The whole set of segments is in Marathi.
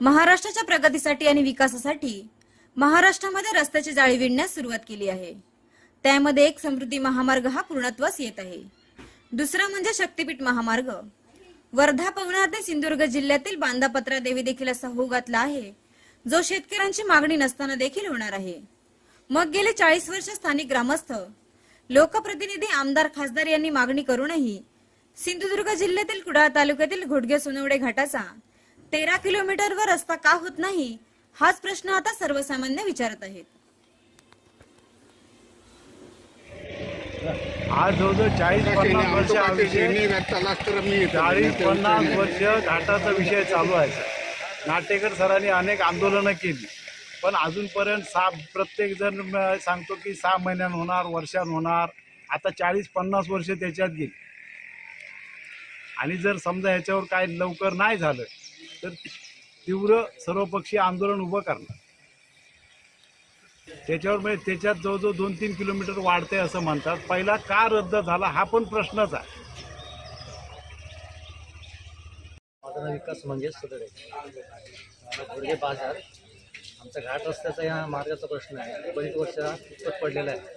महाराष्ट्राच्या प्रगतीसाठी आणि विकासासाठी महाराष्ट्रामध्ये रस्त्याची जाळी विणण्यास सुरुवात केली आहे. त्यामध्ये एक समृद्धी महामार्ग हा पूर्णत्वास येत आहे. दुसरा म्हणजे शक्तीपीठ महामार्ग. वर्धा पवनार ते सिंधुदुर्ग जिल्ह्यातील बांधापत्रा देवी देखील असा होऊ घातला आहे. जो शेतकऱ्यांची मागणी नसताना देखील होणार आहे. मग गेले चाळीस वर्ष स्थानिक ग्रामस्थ लोकप्रतिनिधी आमदार खासदार यांनी मागणी करूनही सिंधुदुर्ग जिल्ह्यातील कुडाळ तालुक्यातील घोडगे सोनवडे घाटाचा तेरा किलोमीटरवर रस्ता का होत नाही? हाच प्रश्न आता सर्वसामान्य विचारत आहेत. आज जवळजवळ चाळीस पन्नास वर्ष हा विषय चाळीस पन्नास वर्ष घाटाचा विषय चालू आहे. नाटेकर सरांनी अनेक आंदोलनं केली. पण अजूनपर्यंत सहा प्रत्येक जण म- सांगतो की सहा महिन्यान होणार वर्षान होणार. आता चाळीस पन्नास वर्ष त्याच्यात गेली. आणि जर समजा ह्याच्यावर काय लवकर नाही झालं तर तीव्र सर्वपक्षीय आंदोलन उभं करणार. त्याच्यावर म्हणजे त्याच्यात जवळजवळ दोन तीन किलोमीटर वाढते असं म्हणतात. पहिला का रद्द झाला हा पण प्रश्नच आहे. माझा विकास म्हणजे सदरे घोडगे बाजार आमचा घाट रस्त्याचा या मार्गाचा प्रश्न आहे. बरीच वर्ष पडलेला आहे.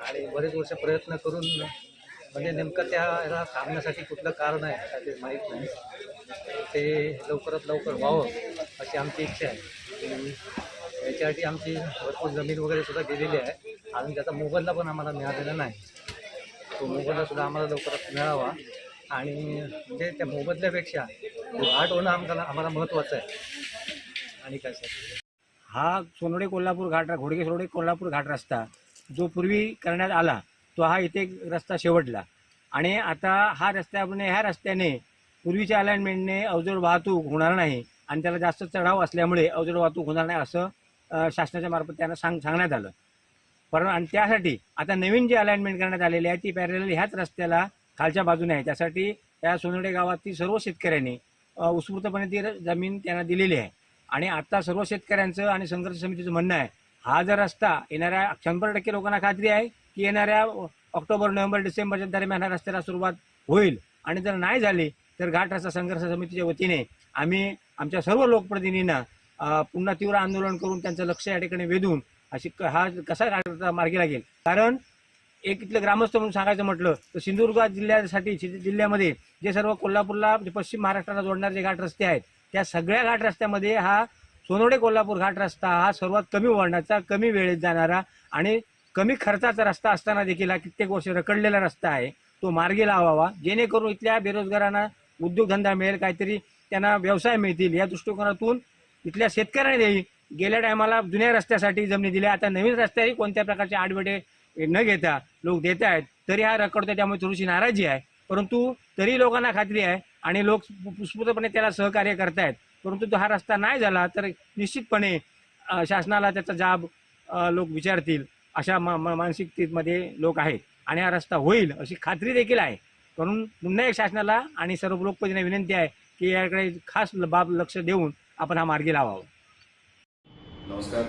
आणि बरेच वर्ष प्रयत्न करून म्हणजे नेमकं त्या ह्याला थांबण्यासाठी कुठलं कारण आहे ते माहीत नाही. ते लवकरात लवकर व्हावं अशी आमची इच्छा आहे. याच्यासाठी आमची भरपूर जमीन वगैरे सुद्धा गेलेली आहे. अजून त्याचा मोबदला पण आम्हाला मिळालेला नाही. तो मोबदला सुद्धा आम्हाला लवकरात मिळावा. आणि म्हणजे त्या मोबदल्यापेक्षा तो घाट होणं आम्हाला आम्हाला महत्त्वाचं आहे. आणि काय सर हा सोनडे कोल्हापूर घाट घोडगे सोनडे कोल्हापूर घाट रस्ता जो पूर्वी करण्यात आला तो हा इथे रस्ता शेवटला. आणि आता हा रस्त्याने ह्या रस्त्याने पूर्वीच्या अलाइनमेंटने अवजड वाहतूक होणार नाही आणि त्याला जास्त चढाव असल्यामुळे अवजड वाहतूक होणार नाही असं शासनाच्या मार्फत त्यांना सांग सांगण्यात आलं. पण आणि त्यासाठी आता नवीन जी अलाइनमेंट करण्यात आलेली आहे ती पॅरेल ह्याच रस्त्याला खालच्या बाजूने आहे. त्यासाठी त्या सोनडे गावातील सर्व शेतकऱ्यांनी उत्स्फूर्तपणे ती जमीन त्यांना दिलेली आहे. आणि आता सर्व शेतकऱ्यांचं आणि संघर्ष समितीचं म्हणणं आहे हा जर रस्ता येणाऱ्या शंभर टक्के लोकांना खात्री आहे की येणाऱ्या ऑक्टोबर नोव्हेंबर डिसेंबरच्या दरम्यान हा रस्त्याला सुरुवात होईल. आणि जर नाही झाली तर घाट रस्ता संघर्ष समितीच्या वतीने आम्ही आमच्या सर्व लोकप्रतिनिधींना पुन्हा तीव्र आंदोलन करून त्यांचं लक्ष या ठिकाणी वेधून अशी क- हा कसा घाट मार्गी लागेल. कारण एक इथलं ग्रामस्थ म्हणून सांगायचं म्हटलं तर सिंधुदुर्ग जिल्ह्यासाठी शि- जिल्ह्यामध्ये जे सर्व कोल्हापूरला म्हणजे पश्चिम महाराष्ट्राला जोडणारे जे घाट रस्ते आहेत त्या सगळ्या घाट रस्त्यामध्ये हा सोनोडे कोल्हापूर घाट रस्ता हा सर्वात कमी वळणाचा कमी वेळेत जाणारा आणि कमी खर्चाचा रस्ता असताना देखील हा कित्येक वर्ष रखडलेला रस्ता आहे. तो मार्गी लावावा. जेणेकरून इथल्या बेरोजगारांना उद्योगधंदा मिळेल काहीतरी त्यांना व्यवसाय मिळतील. या दृष्टिकोनातून इथल्या शेतकऱ्यांनी गेल्या टायमाला जुन्या रस्त्यासाठी जमिनी दिल्या. आता नवीन रस्त्याही कोणत्या प्रकारचे आडवेडे न घेता लोक देत आहेत. तरी हा रखडतो त्यामुळे थोडीशी नाराजी आहे. परंतु तरी लोकांना खात्री आहे आणि लोक उत्स्फूर्तपणे त्याला सहकार्य करतायत. परंतु तो हा रस्ता नाही झाला तर निश्चितपणे शासनाला त्याचा जाब लोक विचारतील. अशा मा मानसिकतेमध्ये लोक आहेत. आणि हा रस्ता होईल अशी खात्री देखील आहे. म्हणून पुन्हा एक शासनाला आणि सर्व लोकप्रतिनिधी विनंती आहे की याकडे खास बाब लक्ष देऊन आपण हा मार्गी लावावा. नमस्कार.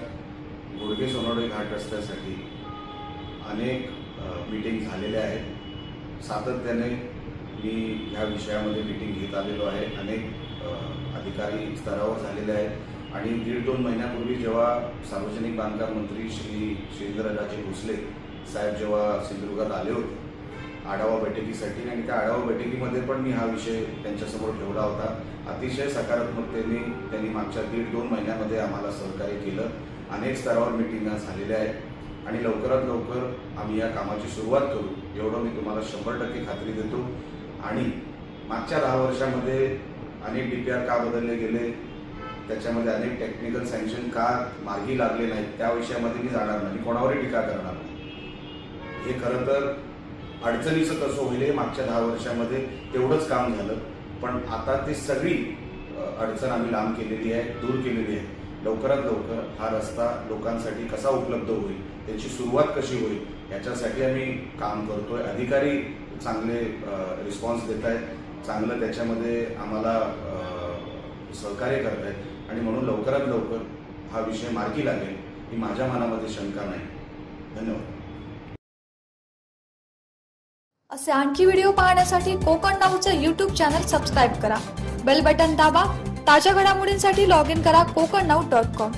गोडगे सोनोडे घाट रस्त्यासाठी अनेक मीटिंग झालेल्या आहेत. सातत्याने मी ह्या विषयामध्ये मीटिंग घेत आलेलो आहे. अनेक अधिकारी स्तरावर झालेले आहेत. आणि दीड दोन महिन्यापूर्वी जेव्हा सार्वजनिक बांधकाम मंत्री श्री श्रीधरराजे भोसले साहेब जेव्हा सिंधुदुर्गात आले होते आढावा बैठकीसाठी आणि त्या आढावा बैठकीमध्ये पण मी हा विषय त्यांच्यासमोर ठेवला होता. अतिशय सकारात्मकतेने त्यांनी मागच्या दीड दोन महिन्यामध्ये आम्हाला सहकार्य केलं. अनेक स्तरावर मिटिंगा झालेल्या आहेत. आणि लवकरात लवकर आम्ही या कामाची सुरुवात करू एवढं मी तुम्हाला शंभर टक्के खात्री देतो. आणि मागच्या दहा वर्षामध्ये अनेक डी पी आर का बदलले गेले? त्याच्यामध्ये अनेक टेक्निकल सँक्शन का मार्गी लागले नाहीत त्या विषयामध्ये मी जाणार नाही. कोणावरही टीका करणार नाही. हे खरं तर अडचणीचं कसं होईल हे मागच्या दहा वर्षामध्ये तेवढंच काम झालं. पण आता ती सगळी अडचण आम्ही लांब केलेली आहे दूर केलेली आहे. लवकरात लवकर हा रस्ता लोकांसाठी कसा उपलब्ध होईल त्याची सुरुवात कशी होईल याच्यासाठी आम्ही काम करतोय. अधिकारी चांगले रिस्पॉन्स देत आहेत चांगलं त्याच्यामध्ये आम्हाला सहकार्य करत आहेत आणि म्हणून लवकरात लवकर हा विषय मार्गी लागेल ही माझ्या मनामध्ये शंका नाही. धन्यवाद. असे आणखी व्हिडिओ पाहण्यासाठी कोकण नाऊचं यूट्यूब चॅनल सबस्क्राईब करा. बेल बटन दाबा. ताज्या घडामोडींसाठी लॉग इन करा कोकण नाऊ डॉट कॉम